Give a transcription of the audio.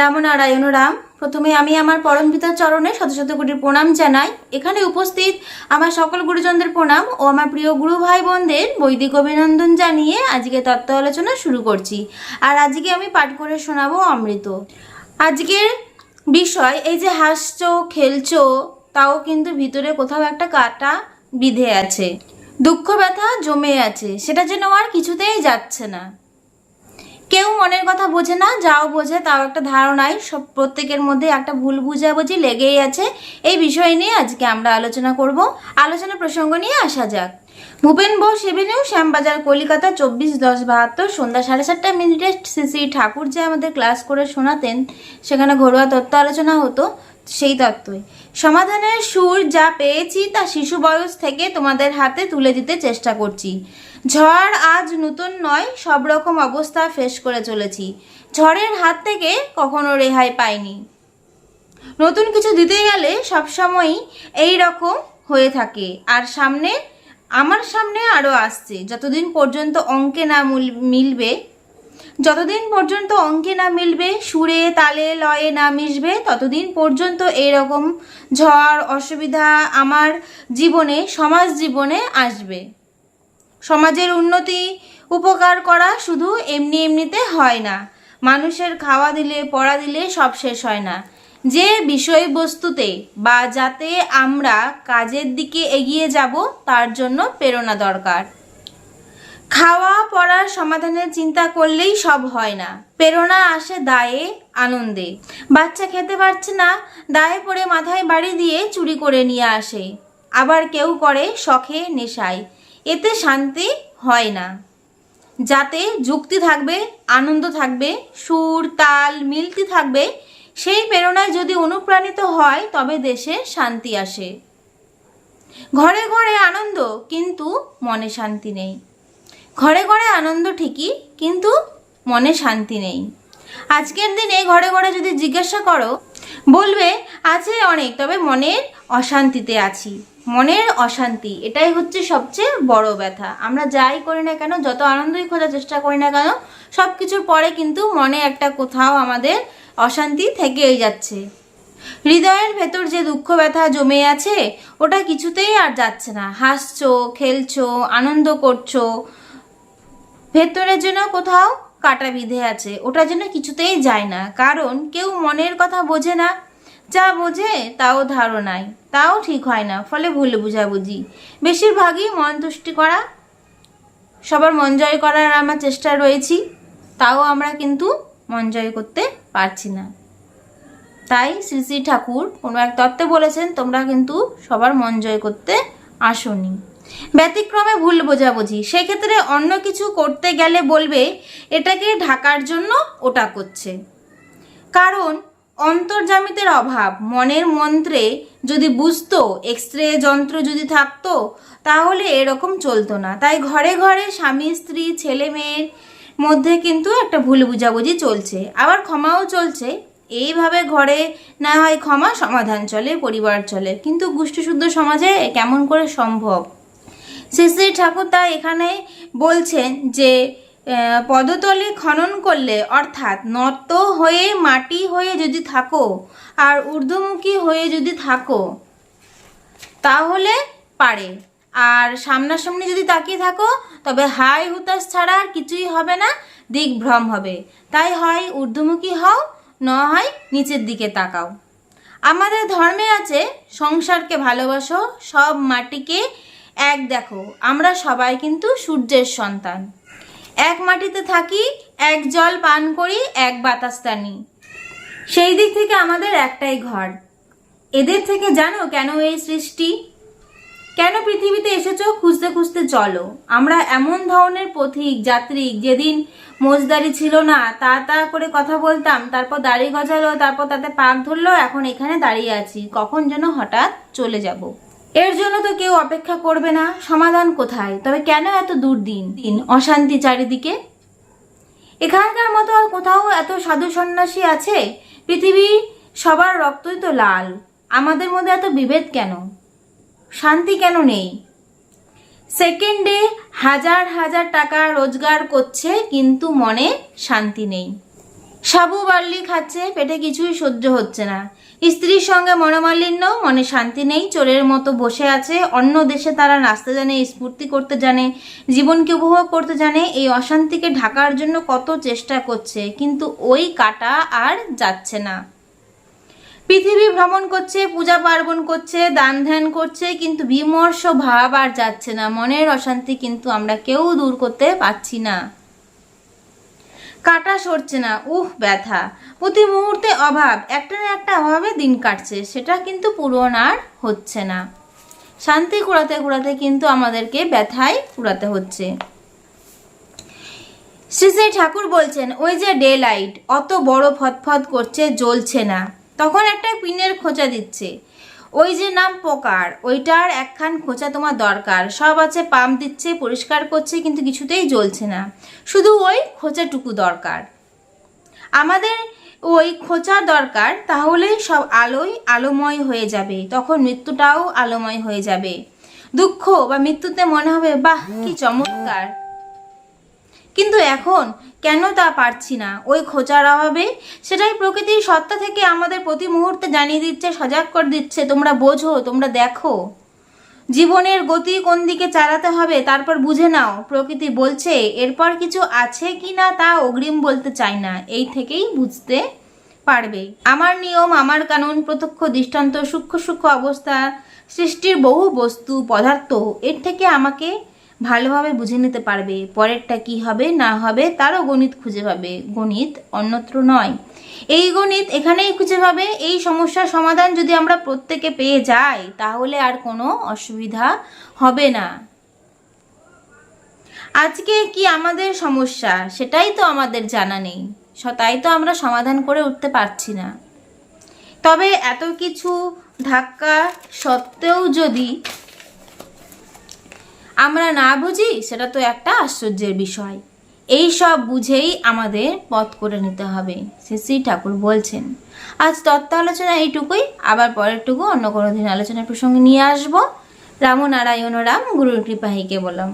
রামনারায়ণ, রাম। প্রথমে আমি আমার পরম পিতার চরণে শত শত কোটি প্রণাম জানাই। এখানে উপস্থিত আমার সকল গুরুজনদের প্রণাম ও আমার প্রিয় গুরু ভাই বোনদের বৈদিক অভিনন্দন জানিয়ে আজকে তত্ত্ব আলোচনা শুরু করছি। আর আজকে আমি পাঠ করে শোনাবো অমৃত। আজকের বিষয়, এই যে হাসছো, খেলছো, তাও কিন্তু ভিতরে কোথাও একটা কাটা বিধে আছে। দুঃখ ব্যথা জমে আছে। সেটা যেন আর কিছুতেই যাচ্ছে না। মনের কথা বোঝে না, যাও বোঝে, তাও একটা ধারণাই। সব প্রত্যেকের মধ্যে একটা ভুল বুঝাবুঝি লেগেই আছে। এই বিষয় নিয়ে আজকে আমরা আলোচনা করব। আলোচনা প্রসঙ্গ নিয়ে আসা যাক। ভূপেন বোস এভিনিউ, শ্যামবাজার, কলিকাতা, চব্বিশ, দশ, বাহাত্তর, সন্ধ্যা সাড়ে সাতটা মিনিটে শ্রী শ্রী ঠাকুর যে আমাদের ক্লাস করে শোনাতেন, সেখানে ঘরোয়া তত্ত্ব আলোচনা হতো। সেই তত্ত্বই। সমাধানের সুর যা পেয়েছি তা শিশু বয়স থেকে তোমাদের হাতে তুলে দিতে চেষ্টা করছি। ঝড় আজ নতুন নয়, সব রকম অবস্থা ফেস করে চলেছি। ঝড়ের হাত থেকে কখনো রেহাই পাইনি। নতুন কিছু দিতে গেলে সবসময়ই এই রকম হয়ে থাকে। আর সামনে, আমার সামনে আরও আসছে। যতদিন পর্যন্ত অঙ্কে না মিলবে যতদিন পর্যন্ত অঙ্কে না মিলবে, সুরে তালে লয়ে না মিশবে, ততদিন পর্যন্ত এরকম ঝড়, অসুবিধা আমার জীবনে, সমাজ জীবনে আসবে। সমাজের উন্নতি উপকার করা শুধু এমনি এমনিতে হয় না। মানুষের খাওয়া দিলে, পড়া দিলে সব শেষ হয় না। যে বিষয়বস্তুতে বা যাতে আমরা কাজের দিকে এগিয়ে যাব, তার জন্য প্রেরণা দরকার। খাওয়া পড়ার সমাধানের চিন্তা করলেই সব হয় না। প্রেরণা আসে দায়ে, আনন্দে। বাচ্চা খেতে পারছে না, দায়ে পড়ে মাথায় বাড়ি দিয়ে চুরি করে নিয়ে আসে। আবার কেউ করে শখে, নেশায়। এতে শান্তি হয় না। যাতে যুক্তি থাকবে, আনন্দ থাকবে, সুর, তাল মিলতি থাকবে, সেই প্রেরণায় যদি অনুপ্রাণিত হয়, তবে দেশে শান্তি আসে। ঘরে ঘরে আনন্দ, কিন্তু মনে শান্তি নেই। ঘরে ঘরে আনন্দ ঠিকই, কিন্তু মনে শান্তি নেই। আজকের দিনে ঘরে ঘরে যদি জিজ্ঞাসা করো, বলবে, আছে অনেক, তবে মনের অশান্তিতে আছি। মনের অশান্তি, এটাই হচ্ছে সবচেয়ে বড় ব্যথা। আমরা যাই করি না কেন, যত আনন্দই খোঁজার চেষ্টা করি না কেন সব কিছুর পরে কিন্তু মনে একটা কোথাও আমাদের অশান্তি থেকেই যাচ্ছে। হৃদয়ের ভেতর যে দুঃখ ব্যথা জমে আছে, ওটা কিছুতেই আর যাচ্ছে না। হাসছো, খেলছো, আনন্দ করছ ভেতরে যেন কোথাও কাটা বিধে আছে, ওটা যেন কিছুতেই যায় না। কারণ কেউ মনের কথা বোঝে না, যা বোঝে তাও ধারণায়, তাও ঠিক হয় না, ফলে ভুল বুঝাবুঝি। বেশিরভাগই মন তুষ্টি করা, সবার মন জয় করার আমার চেষ্টা রয়েছি, তাও আমরা কিন্তু মন জয় করতে পারছি না। তাই শ্রী শ্রী ঠাকুর কোনো এক তত্ত্বে বলেছেন, তোমরা কিন্তু সবার মন জয় করতে আসনি। ব্যতিক্রমে ভুল বোঝাবুঝি। সেক্ষেত্রে অন্য কিছু করতে গেলে বলবে, এটাকে ঢাকার জন্য ওটা করছে। কারণ অন্তর্জামিতের অভাব। মনের মন্ত্রে যদি বুঝতো এক্স রে যন্ত্র যদি থাকতো, তাহলে এরকম চলতো না। তাই ঘরে ঘরে স্বামী, স্ত্রী, ছেলে মেয়ের মধ্যে কিন্তু একটা ভুল বুঝাবুঝি চলছে। আবার ক্ষমাও চলছে। এইভাবে ঘরে না হয় ক্ষমা, সমাধান চলে, পরিবার চলে। কিন্তু গোষ্ঠীশুদ্ধ সমাজে কেমন করে সম্ভব? শ্রী ঠাকুর তা এখানে বলছেন যে পদতলে খনন করলে অর্থাৎ নত হয়ে মাটি হয়ে যদি থাকো আর ঊর্ধ্বমুখী হয়ে যদি থাকো, তাহলে পারে। আর সামনাসামনি যদি তাকিয়ে থাকো, তবে হাই হুতাশ ছাড়া আর কিছুই হবে না দিকভ্রম হবে। তাই হয় ঊর্ধ্বমুখী হও, ন হয় নিচের দিকে তাকাও। আমাদের ধর্মে আছে, সংসারকে ভালোবাসো, সব মাটিকে এক দেখো, আমরা সবাই কিন্তু সূর্যের সন্তান। এক মাটিতে থাকি, এক জল পান করি, এক বাতাস টানি। সেই দিক থেকে আমাদের একটাই ঘর। এদের থেকে জানো কেন এই সৃষ্টি? কেন পৃথিবীতে এসেছ খুঁজতে খুঁজতে চলো? আমরা এমন ধরনের পথিক, যাত্রিক, যেদিন মোজদারি ছিল না, তা তা করে কথা বলতাম, তারপর দাড়ি গজালো, তারপর তাতে পাক ধরলো, এখন এখানে দাঁড়িয়ে আছি। কখন যেন হঠাৎ চলে যাব। এর জন্য তো কেউ অপেক্ষা করবে না, সমাধান কোথায়? তবে কেন এত দুর্দিন? দিন অশান্তি চারিদিকে? এখানকার মতো আর কোথাও এত সাধু সন্ন্যাসী আছে? পৃথিবী সবার রক্তই তো লাল। আমাদের মধ্যে এত বিভেদ কেন? শান্তি কেন নেই? সেকেন্ডে হাজার হাজার টাকা রোজগার করছে, কিন্তু মনে শান্তি নেই। সাবু বার্লি খাচ্ছে, পেটে কিছুই সহ্য হচ্ছে না। স্ত্রীর সঙ্গে মনোমালিন্য, মনে শান্তি নেই, চোরের মতো বসে আছে, অন্য দেশে তারা নাচতে জানে, স্ফূর্তি করতে জানে, জীবনকে উপভোগ করতে জানে, এই অশান্তিকে ঢাকার জন্য কত চেষ্টা করছে, কিন্তু ওই কাটা আর যাচ্ছে না। পৃথিবী ভ্রমণ করছে, পূজা পার্বণ করছে, দান ধ্যান করছে, কিন্তু বিমর্ষ ভাব আর যাচ্ছে না। মনের অশান্তি কিন্তু আমরা কেউ দূর করতে পারছি না। কাটা সরছে না, উহ, ব্যথা। প্রতি মুহূর্তে অভাব, একটা না একটা অভাবে দিন কাটছে, সেটা কিন্তু পূরণ আর হচ্ছে না। শান্তি কুড়াতে কুড়াতে কিন্তু আমাদেরকে ব্যথায় কুড়াতে হচ্ছে। শ্রী শ্রী ঠাকুর বলছেন, ওই যে ডে লাইট অত বড় ফতফত করছে, জ্বলছে না। তখন একটা পিনের খোঁচা দিচ্ছে। ওই যে নাম পোকার ওইটার একখান খোঁচা তোমার দরকার। সব আছে পাম্প দিচ্ছে পরিষ্কার করছে কিন্তু কিছুতেই জ্বলছে না। শুধু ওই খোঁচাটুকু দরকার। আমাদের ওই খোঁচা দরকার তাহলে সব আলোই আলোময় হয়ে যাবে। তখন মৃত্যুটাও আলোময় হয়ে যাবে। দুঃখ বা মৃত্যুতে মনে হবে বাহ কি চমৎকার। কিন্তু এখন কেন তা পারছি না? ওই খোঁচার অভাবে? সেটাই প্রকৃতির সত্তা থেকে আমাদের প্রতি মুহূর্তে জানিয়ে দিচ্ছে, সজাগ করে দিচ্ছে, তোমরা বোঝো, তোমরা দেখো। জীবনের গতি কোন দিকে চালাতে হবে, তারপর বুঝে নাও। প্রকৃতি বলছে, এরপর কিছু আছে কি না তা অগ্রিম বলতে চাই না। এই থেকেই বুঝতে পারবে। আমার নিয়ম, আমার কানুন, প্রত্যক্ষ, দৃষ্টান্ত, সূক্ষ্ম সূক্ষ্ম অবস্থা, সৃষ্টির বহু বস্তু, পদার্থ, এর থেকে আমাকে ভালোভাবে বুঝে নিতে পারবে পরেরটা কি হবে, না হবে, তারও গণিত খুঁজে পাবে। গণিত অন্যত্র নয়। এই গণিত এখানেই খুঁজে পাবে, এই সমস্যার সমাধান যদি আমরা প্রত্যেকে পেয়ে যাই, তাহলে আর কোনো অসুবিধা হবে না। আজকে কি আমাদের সমস্যা? সেটাই তো আমাদের জানা নেই। তাই তো আমরা সমাধান করে উঠতে পারছি না। তবে এত কিছু ধাক্কা সত্ত্বেও যদি আমরা না বুঝি সেটা তো একটা আশ্চর্যের বিষয়। এই সব বুঝেই আমাদের পথ করে নিতে হবে শ্রী শ্রী ঠাকুর বলছেন। আজ তত্ত্ব আলোচনা এইটুকুই, আবার পরেরটুকু অন্য কোনো দিন আলোচনার প্রসঙ্গে নিয়ে আসব। রাম নারায়ণ রাম, গুরুর কৃপাহীকে বললাম